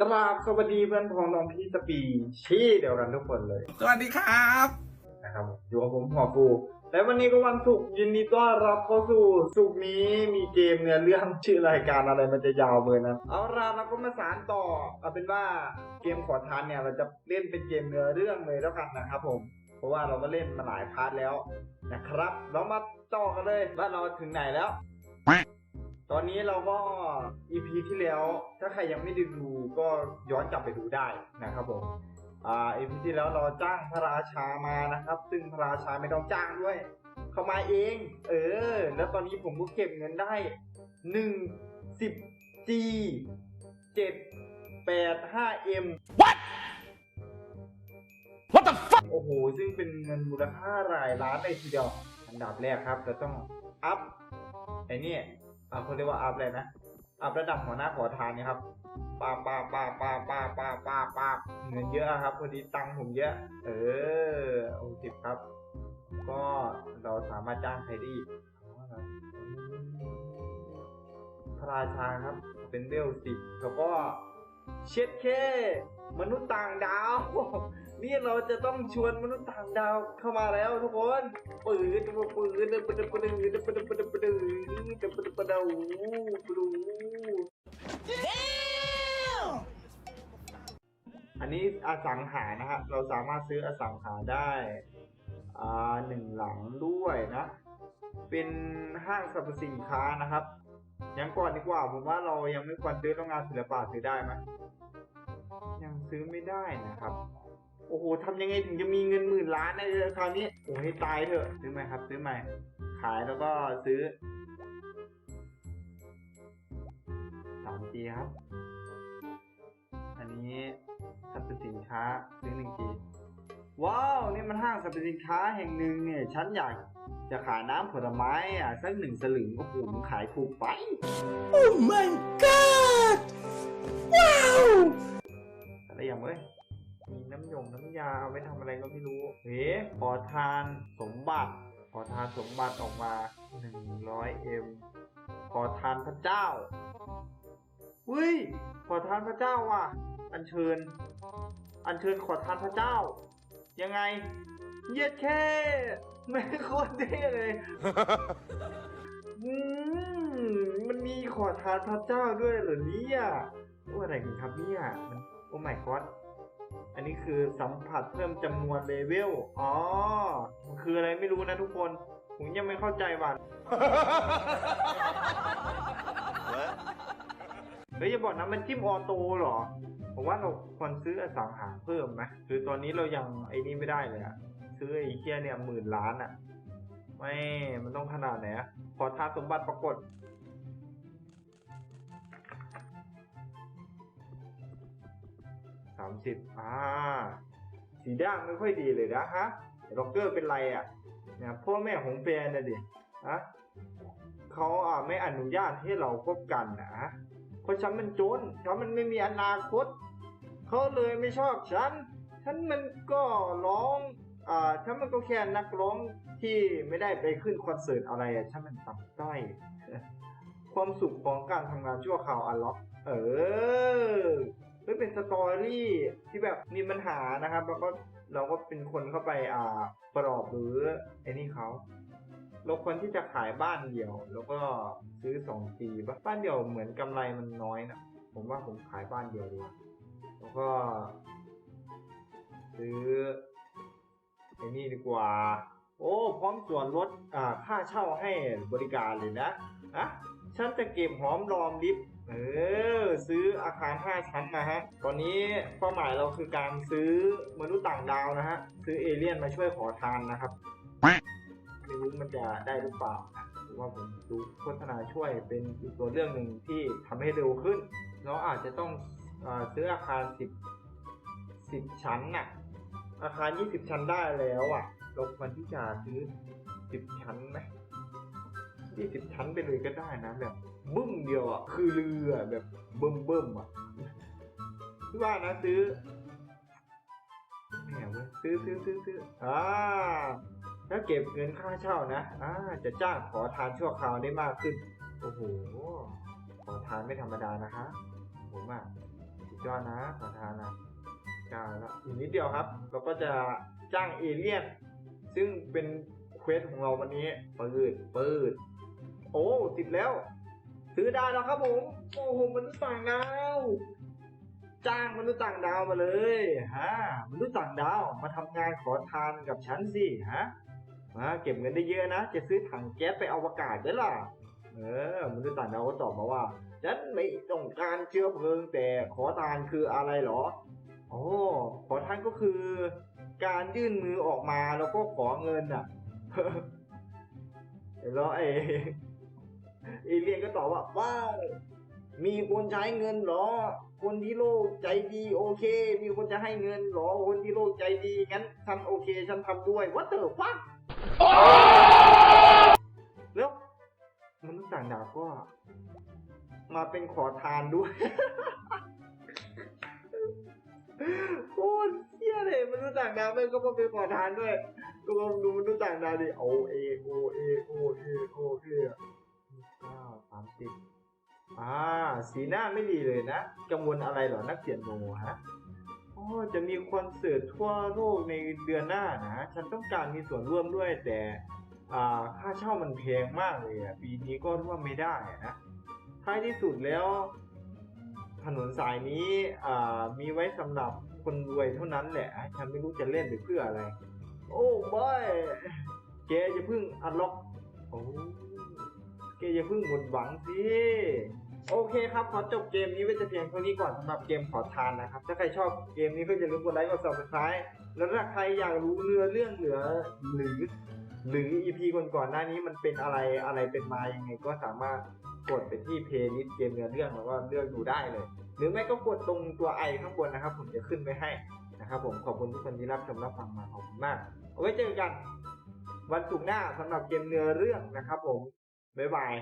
กราบสวัสดีเพื่อนพ้องน้องพี่สปีชี่เดียวกันทุกคนเลยสวัสดีครับนะครับผมอยู่กับผมหัวฟูและวันนี้ก็วันศุกร์ยินดีต้อนรับเข้าสู่ศุกร์นี้มีเกมเนื้อเรื่องชื่อรายการอะไรมันจะยาวเบอร์นั้นเอาล่ะเราก็มาสารต่อเอาเป็นว่าเกมขอทานเนี่ยเราจะเล่นเป็นเกมเนื้อเรื่องเลยแล้วกันนะครับผม เพราะว่าเราก็เล่นมาหลายพาร์ทแล้วนะครับ เรามาต่อกันเลยว่าเราถึงไหนแล้ว ตอนนี้เราก็ EP ที่แล้ว ถ้าใครยังไม่ได้ดูก็ย้อนกลับไปดูได้นะครับผม อ่า EP ที่แล้วเราจ้างพระราชามานะครับ ซึ่งพระราชาไม่ต้องจ้างด้วย เขามาเอง เออ แล้วตอนนี้ผมก็เก็บเงินได้หนึ่งสิบ G เจ็ดแปดห้า M What What the fuck โอ้โห ซึ่งเป็นเงินมูลค่าหลายล้านเลยทีเดียว อันดับแรกครับ เราต้องอัพไอ้นี่ อ่าเขาเรียกว่าอัพอะไรนะอัพระดับหัวหน้าขอทานนี่ครับปาปาปาปาปาปาปาปาเงินเยอะครับพอดีตังค์ผมเยอะ เออโอเคครับ ก็เราสามารถจ้างใครได้อีกพระราชาครับ เป็นเวลสิแล้วก็เช็ดเค มนุษย์ต่างดาว นี่เราจะต้องชวนมนุษย์ต่างดาวเข้ามาแล้วทุกคนปืนปืนปืนปืนปืนปืนปืนปืนปืนปืนปืนปืนปืนปืนปืนปืนปืนอันนี้อสังหานะครับเราสามารถซื้ออสังหาได้อ่าหนึ่งหลังด้วยนะเป็นห้างสรรพสินค้านะครับยังก่อนดีกว่าผมว่าเรายังไม่ควรซื้อต้องงานศิลปะซื้อได้ไหมยังซื้อไม่ได้นะครับ โอ้โหทำยังไงถึงจะมีเงินหมื่นล้านได้เลยคราวนี้โอ้ให้ตายเถอะซื้อไหมครับ ซื้อใหม่ ขายแล้วก็ซื้อสามจีครับ อันนี้สรรพสินค้าซื้อหนึ่งจีว้าวนี่มันห้างสรรพสินค้าแห่งหนึ่งเนี่ยฉันอยากจะขายน้ำผลไม้อะสักหนึ่งสลึงโอ้โหมันขายถูกไป Oh my god ว้าวอะไรอย่างเว้ย มีน้ำยงน้ำยาเอาไว้ทำอะไรก็ไม่รู้เฮ้ขอทานสมบัติ ขอทานสมบัติออกมา 100เอ็มขอทานพระเจ้าอุ้ย ขอทานพระเจ้าว่ะ อัญเชิญ อัญเชิญขอทานพระเจ้า ยังไง เย็ดแค่ไม่โคตรเท่เลยอืมมันมีขอทานพระเจ้าด้วยเหรอเนี่ยว่าอะไรกันครับเนี่ยมันโอ้ my god อันนี้คือสัมผัสเพิ่มจำนวนเลเวล อ๋อมันคืออะไรไม่รู้นะทุกคน ผมยังไม่เข้าใจว่ะ เฮ้ยอย่าบอกนะมันจิ้มออโต้เหรอ ผมว่าเราควรซื้ออสังหาเพิ่มไหมคือตอนนี้เรายังไอ้นี่ไม่ได้เลยอะซื้อไอ้เคียเนี่ยหมื่นล้านอะไม่ มันต้องขนาดไหนอะขอทานสมบัติปรากฏามสิบอ่า สีด่างไม่ค่อยดีเลยนะฮะล็อกเกอร์เป็นไรอะเนี่ยพ่อแม่ของแฟนนะดิฮะเขาอ่าไม่อนุญาตให้เราคบกันนะฮะเพราะฉันมันจนฉันมันไม่มีอนาคตเขาเลยไม่ชอบฉัน ฉันมันก็ร้องอ่าฉันมันก็แค่นักร้องที่ไม่ได้ไปขึ้นคอนเสิร์ตอะไรอะฉันมันต่ำต้อย ความสุขของการทำงานชั่วคราวอันล็อก เออ เฮ้ยเป็นสตอรี่ที่แบบมีปัญหานะครับ แล้วก็เราก็เป็นคนเข้าไปอ่าปลอบหรือไอ้นี่เขาเราควรที่จะขายบ้านเดี่ยว แล้วก็ซื้อสองปีบ้านเดี่ยวเหมือนกำไรมันน้อยนะผมว่าผมขายบ้านเดี่ยวดีกว่าแล้วก็ ซื้อไอ้นี่ดีกว่า โอ้ พร้อมส่วนลดอ่าค่าเช่าให้บริการเลยนะอะ ฉันจะเก็บหอมรอมริบเออซื้ออาคาร 5 ชั้นนะฮะ ตอนนี้เป้าหมายเราคือการซื้อมนุษย์ต่างดาวนะฮะ ซื้อเอเลี่ยนมาช่วยขอทานนะครับ ไม่รู้มันจะได้หรือเปล่านะหรือว่าผมดูโฆษณาช่วยเป็นอีกตัวเรื่องหนึ่งที่ทำให้เร็วขึ้น เราอาจจะต้องอซื้ออาคาร 10 10 ชั้นน่ะ อาคาร 20 ชั้นได้แล้วอะเราควรที่จะซื้อ 10 ชั้นไหม ยี่สิบชั้นไปเลยก็ได้นะแบบบึ้มเดียวอะคือเรือแบบเบิ่มเบิ่มๆอะพี่ว่านะซื้อแหมเว้ยซื้อซื้อซื้อซื้ออ่าถ้าเก็บเงินค่าเช่านะอ่าจะจ้างขอทานชั่วคราวได้มากขึ้น โอ้โหขอทานไม่ธรรมดานะคะผมอะสุดยอดนะขอทานนะกล้าแล้วอีกนิดเดียวครับ เราก็จะจ้างเอเลี่ยนซึ่งเป็นเควสของเราวันนี้เปิดเปิด โอ้ ติดแล้ว ซื้อได้แล้วครับผม โอ้โหมนุษย์ต่างดาว จ้างมนุษย์ต่างดาวมาเลยฮะมนุษย์ต่างดาวมาทำงานขอทานกับฉันสิฮะมาเก็บเงินได้เยอะนะ จะซื้อถังแก๊สไปอวกาศได้ล่ะ เออ มนุษย์ต่างดาวก็ตอบมาว่า ฉันไม่ต้องการเชื้อเพลิงแต่ขอทานคืออะไรเหรอ โอ้ขอทานก็คือ การยื่นมือออกมาแล้วก็ขอเงินอะ แล้วไอ้ เอเลียนก็ตอบว่าว้าวมีคนใช้เงินหรอ คนที่โลกใจดีโอเค มีคนจะให้เงินหรอ คนที่โลกใจดีงั้นฉันโอเค ฉันทำด้วยวัดเตอร์ฟักแล้วมนุษย์ต่างดาวก็ มาเป็นขอทานด้วยโคตรเชี่ยเลยมนุษย์ต่างดาวม่งก็มาเป็นขอทานด้วยก็ลองดูมนุษย์ต่างดาวดิโอเอโอเอโอเอโอเอ ก้าสามสิบอ่าสีหน้าไม่ดีเลยนะ กังวลอะไรเหรอนักเขียนโนฮะโอ้จะมีคอนเสิร์ตทั่วโลกในเดือนหน้านะ ฉันต้องการมีส่วนร่วมด้วยแต่อ่าค่าเช่ามันแพงมากเลยอะ ปีนี้ก็ร่วมไม่ได้อะนะ ท้ายที่สุดแล้ว ถนนสายนี้อ่ามีไว้สำหรับคนรวยเท่านั้นแหละ ฉันไม่รู้จะเล่นไปเพื่ออะไร โอ้บอยแกจะเพิ่งอันล็อก โอ้ แกจะเพิ่งหมดหวังสิโอเคครับขอจบเกมนี้ไว้แต่เพียงเท่านี้ก่อนสำหรับเกมขอทานนะครับ ถ้าใครชอบเกมนี้ก็อย่าลืมกดไลค์กด subscribe แล้วถ้าใครอยากรู้เนื้อเรื่องเหลือหรือ หรือ EP ก่อนๆหน้านี้มันเป็นอะไรอะไรเป็นมายังไงก็สามารถกดไปที่เพลย์ลิสต์เกมเนื้อเรื่องแล้วก็เลือกดูได้เลย หรือไม่ก็กดตรงตัวไอข้างบนนะครับ ผมจะขึ้นไว้ให้นะครับ ผมขอบคุณทุกคนที่รับชมรับฟังมาขอบคุณมาก เอาไว้เจอกัน วันศุกร์หน้าสำหรับเกมเนื้อเรื่องนะครับ ผม บ๊ายบาย